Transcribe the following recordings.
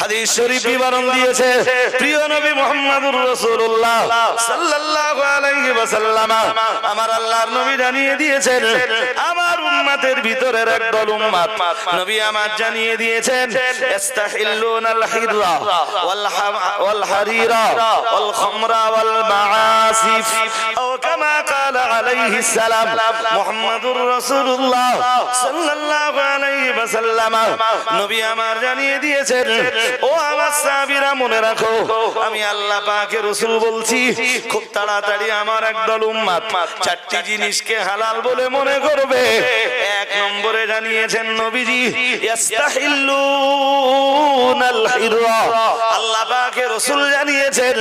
হাদিস শরীফ বিবরণ দিয়েছে, প্রিয় নবী রাসূলুল্লাহ সাল্লাল্লাহু আলাইহি ওয়াসাল্লাম, আমার আল্লাহর নবী জানিয়ে দিয়েছেন, আমার উম্মতের ভিতরের একদল উম্মত। নবী আমার জানিয়ে দিয়েছেন, ইস্তাহিল্লুনাল ওয়াল ওয়াল খামরা ওয়াল মাআসিফ ও কামা قال عليه السلام মুহাম্মদুর রাসূলুল্লাহ সাল্লাল্লাহু আলাইহি ওয়াসাল্লাম নবী আমার জানিয়ে দিয়েছেন ও আমার সাহাবীরা মনে রাখো আমি আল্লাহ পাকের রাসূল বলছি খুব তাড়াতাড়ি আমার একদল উম্মত চারটি জিনিসকে হালাল বলে মনে করবে নম্বরে জানিয়েছেন নবীজি ইস্তাহিল্লুনাল হিররা আল্লাহ পাকের রাসূল জানিয়েছেন,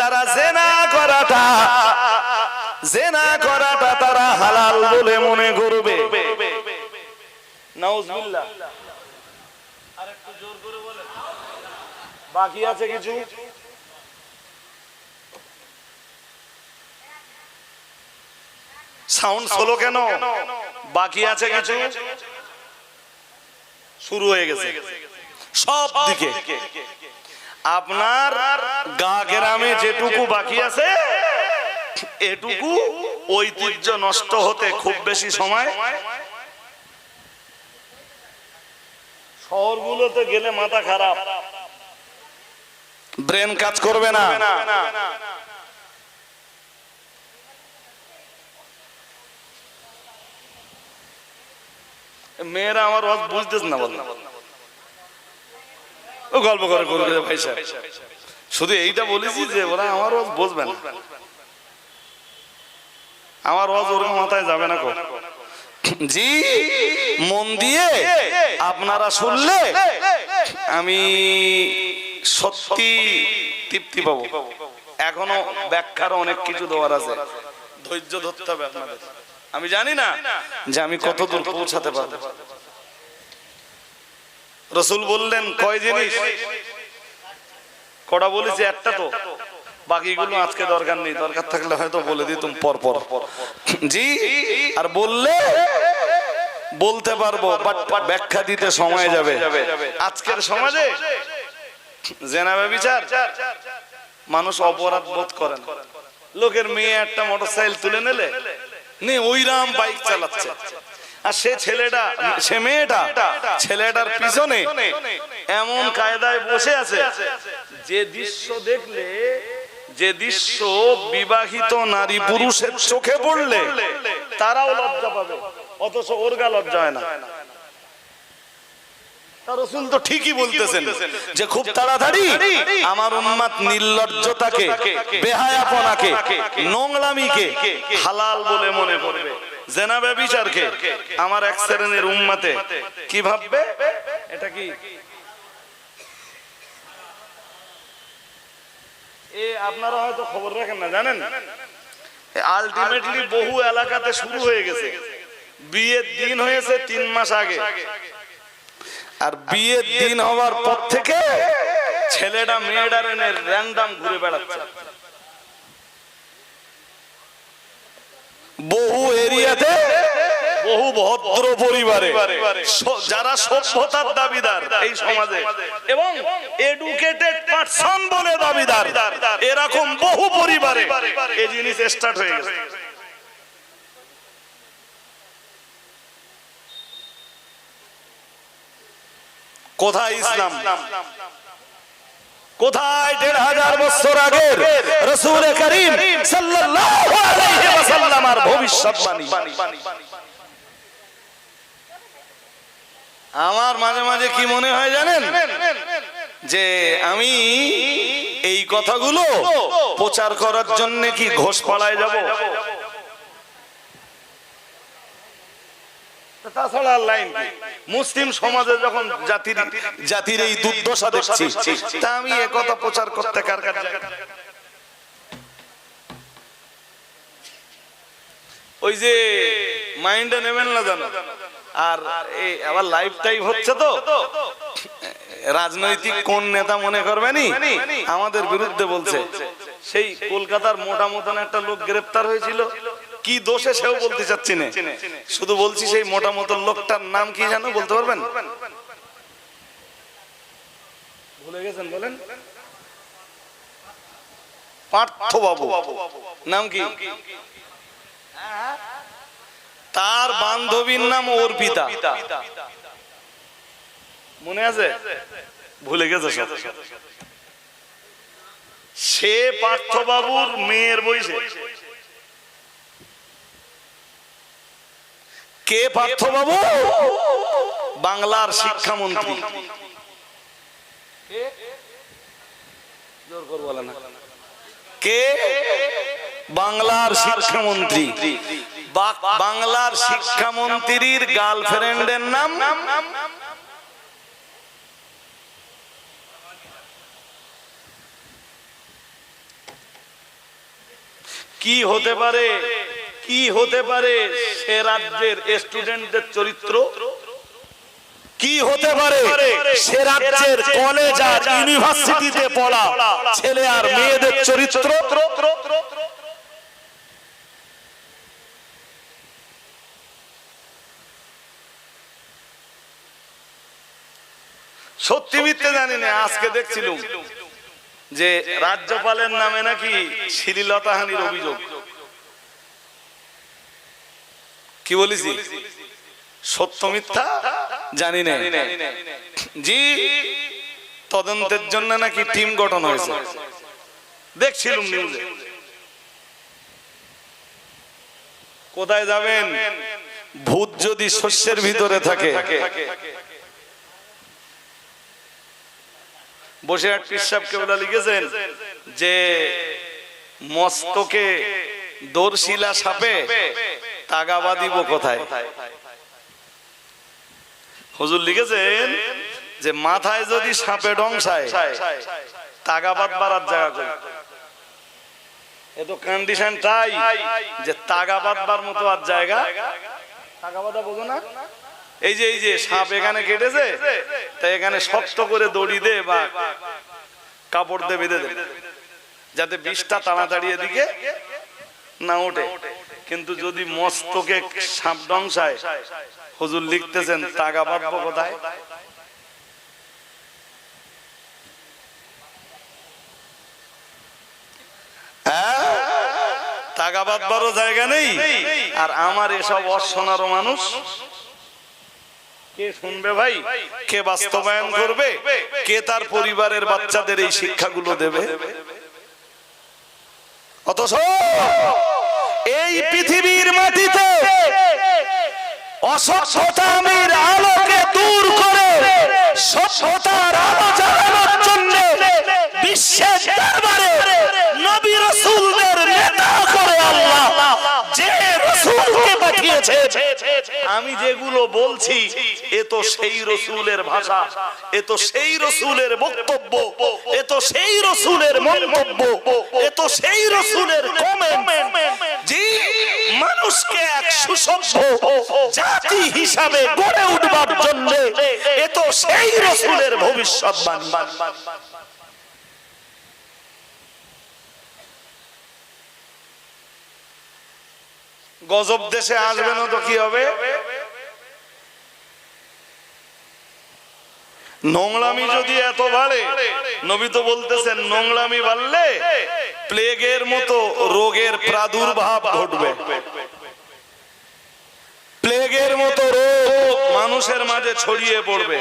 তারা জেনা করাটা জেনা করাটা তারা হালাল বলে মনে করবে। নাউজুবিল্লাহ। আরেকটু জোর করে বলেন। বাকি আছে কিছু? সাউন্ড স্লো কেন? বাকি আছে কিছু? শুরু হয়ে গেছে। সব দিকে। আপনার গা গ্রামে যেটুকু বাকি আছে, এটুকু ঐতিহ্য নষ্ট হতে খুব বেশি সময়। শহরগুলোতে গেলে মাথা খারাপ। ব্রেন কাজ করবে না। মেয়েরা আমার ওয়াজ বুঝতেছ না ও গল্প করে করে ভাই সাহেব। শুধু এইটা বলেছি যে ওরা আমার ওয়াজ বুঝবে না। আমার ওয়াজ ওর মাথায় যাবে না কো। জি, মন দিয়ে আপনারা শুনলে আমি সত্যি তৃপ্তি পাবো। এখনও ব্যাখ্যার অনেক কিছু দেওয়ার আছে। ধৈর্য ধরতে হবে আপনাদের। আমি জানি না যে আমি কত দূর পৌঁছাতে পারব। রসুল বললেন, কয় জিনিস? কটা বলেছি, একটা তো। বাকিগুলো আজকে দরকার নেই, দরকার থাকলে হয়তো বলে দিতুম পর পর জি, আর বললে বলতে পারব বাট ব্যাখ্যা দিতে সময় যাবে। আজকের সমাজে জেনাবে বিচার মানুষ অপরাধ বোধ করেন। লোকের মেয়ে একটা মোটরসাইকেল তুলে নিলে নে, ওইরাম বাইক চালাচ্ছে। আর সে ছেলেটা, সে মেয়েটা, ছেলেটার পিছনে এমন কায়দায় বসে আছে। যে দৃশ্য দেখলে, যে দৃশ্য বিবাহিত নারী পুরুষের চোখে পড়লে, তারাও লজ্জা পাবে। অথচ ওর গা লজ্জা হয় না। রসুল তো ঠিকই বলতেছেন যে খুব তাড়াতাড়ি আমার নির্লজ্জতাকে বেহায়াপনাকে হালাল বলে মনে করবে। জেনাবে বিচারকে আমার এক শ্রেণির উম্মাতে কি ভাববে? এটা কি? এ আপনারা হয়তো খবর রাখেন না জানেন? আলটিমেটলি বহু এলাকাতে শুরু হয়ে গেছে। বিয়ের দিন হয়েছে তিন মাস আগে। আর বিয়ের দিন হওয়ার পর থেকে ছেলেটা মেয়েটার এনে র্যান্ডাম ঘুরে বেড়াচ্ছে। বহু এরিয়াতে বহু ভদ্র পরিবারে যারা সভ্যতার দাবিদার এই সমাজে এবং এডুকেটেড পার্সন বলে দাবিদার। এরকম বহু পরিবারে এই জিনিস স্টার্ট হয়ে গেছে। কোথায় ইসলাম? কোথায় দেড় হাজার বছর আগের রসুল করিম আলাইহি ভবিষ্যৎবাণী আমার মাঝে মাঝে কি মনে হয় জানেন? যে আমি এই কথাগুলো প্রচার করার জন্য কি ঘোষ ঘোষপাড়ায় যাব? তাছাড়া লাইন মুসলিম সমাজে যখন জাতির জাতির এই দুর্দশা দেখছি, তা আমি এ কথা প্রচার করতে কার ওই যে মাইন্ডে নেবেন না জানো? আর এই আবার লাইফ টাইম হচ্ছে তো। রাজনৈতিক কোন নেতা মনে করবেনি? আমাদের বিরুদ্ধে বলছে। সেই কলকাতার মোটা মতন একটা লোক গ্রেপ্তার হয়েছিল। কি দোষে সেও বলতে চাচ্ছি না। শুধু বলছি সেই মোটা মতন লোকটার নাম কি জানো বলতে পারবেন? ভুলে গেছেন বলেন? পার্থ বাবু নাম কি? তার বান্ধবীর নাম অর্পিতা। মনে আছে? ভুলে গেছে সব। সে পার্থবাবুর মেয়ের বয়সে। কে পার্থবাবু বাংলার শিক্ষামন্ত্রী। কে? বাংলার শিক্ষামন্ত্রী। বাংলার শিক্ষামন্ত্রীর গার্লফ্রেন্ডের নাম? কি হতে পারে? কি হতে পারে? সে রাজ্যের স্টুডেন্টদের চরিত্র কি হতে পারে? সে রাজ্যের কলেজ আর ইউনিভার্সিটিতে পড়া ছেলে আর মেয়েদের চরিত্র? সত্যি মিথ্যে জানি না আজকে দেখছিলাম যে রাজ্যপালের নামে নাকি শ্লীলতাহানির অভিযোগ। কি বলিস সত্য মিথ্যা? জানি না জি তদন্তের জন্য নাকি টিম গঠন হয়েছে? দেখছিলাম নিউজে কোথায় যাবেন? ভূত যদি শস্যের ভিতরে থাকে। বসে এক পিসাব কেবলা লিখেছেন যে মস্তকে দর্শিলা সাপে তাগাবা দিব কোথায়? হুজুর লিখেছেন যে মাথায় যদি সাপে ডংসায় তাগাবাদ বাড়ার জায়গা কই এ তো কন্ডিশন তাই যে তাগাবাদ বার মতো আর জায়গা। তাগাবাদা বোঝো না? এই যে এই যে সাপ এখানে কেটেছে তাই এখানে শক্ত করে দড়ি দে বা কাপড় দে বেঁধে দে। যাতে বিষটা তাড়াতাড়ি এদিকে না ওঠে। কিন্তু যদি মস্তকে সাপ ডংসায় হুজুর লিখতেছেন তাগা বাঁধবো কোথায়? হ্যাঁ? জায়গা নেই। আর আমার এসব মানুষ? কে শুনবে ভাই? কে বাস্তবায়ন করবে? কে তার পরিবারের বাচ্চাদের এই শিক্ষাগুলো দেবে? অথচ এই পৃথিবীর মাটিতে অসভ্যতামির আলোকে দূর করে সভ্যতার আলো জ্বালানোর জন্য বিশ্বের পাঠিয়েছে আমি যেগুলো বলছি, এ তো সেই রসুলের ভাষা, এ তো সেই রসুলের বক্তব্য, এ তো সেই রসুলের মন্তব্য, এ তো সেই রসুলের মানুষকে এক সুসভ্য জাতি হিসাবে গড়ে উঠবার জন্য এ তো সেই রসুলের ভবিষ্যৎ ভবিষ্যৎবাণী। গজব দেশে আসবে না তো কি হবে? নোংরামি যদি এত বাড়ে নবী তো বলতেছেন নোংরামি বাড়লে প্লেগের মতো রোগের প্রাদুর্ভাব ঘটবে। প্লেগের মতো রোগ মানুষের মাঝে ছড়িয়ে পড়বে।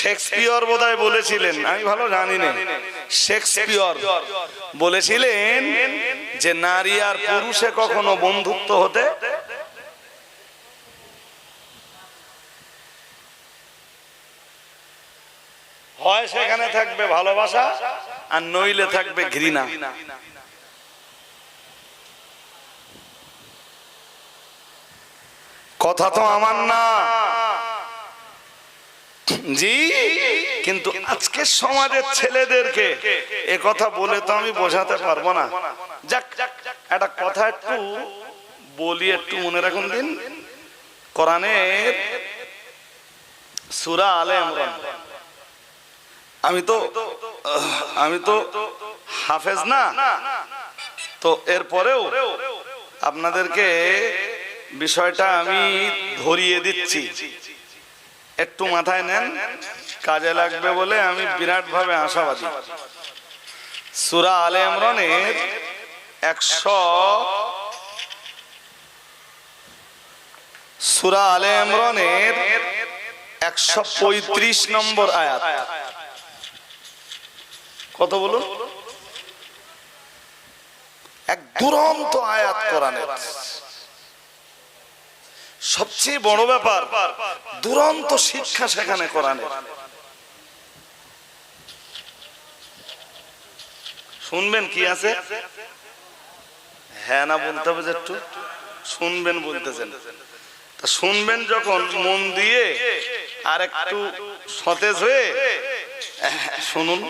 শেক্সপিয়র বোধহয় বলেছিলেন। আমি ভালো জানি না। শেক্সপিয়র বলেছিলেন যে নারী আর পুরুষে কখনো বন্ধুত্ব হতে হয় সেখানে থাকবে ভালোবাসা আর নইলে থাকবে ঘৃণা। কথা তো আমার না। জি, কিন্তু আজকের সমাজের ছেলেদেরকে এ কথা বলে তো আমি বোঝাতে পারব না। যাক, একটা কথা একটু বলি একটু মনে রাখুন দিন। কোরআনের সুরা আলে ইমরান। আমি তো আমি তো হাফেজ না। তো এরপরেও আপনাদেরকে বিষয়টা আমি ধরিয়ে দিচ্ছি। একটু মাথায় নেন। কাজে লাগবে বলে আমি বিরাট ভাবে আশাবাদী। সুরা আলে ইমরানের একশো সুরা আলে ইমরানের একশো পঁয়ত্রিশ নম্বর আয়াত। কত বলুন? এক দুরন্ত আয়াত কোরআনের। সবচেয়ে বড় ব্যাপার, দুরন্ত শিক্ষা সেখানে কোরআনের শুনবেন কি আছে? হ্যাঁ না, বলতে হবে একটু। শুনবেন, বলতেছেন। তা শুনবেন যখন মন দিয়ে আর একটু সতেজ হয়ে, শুনুন।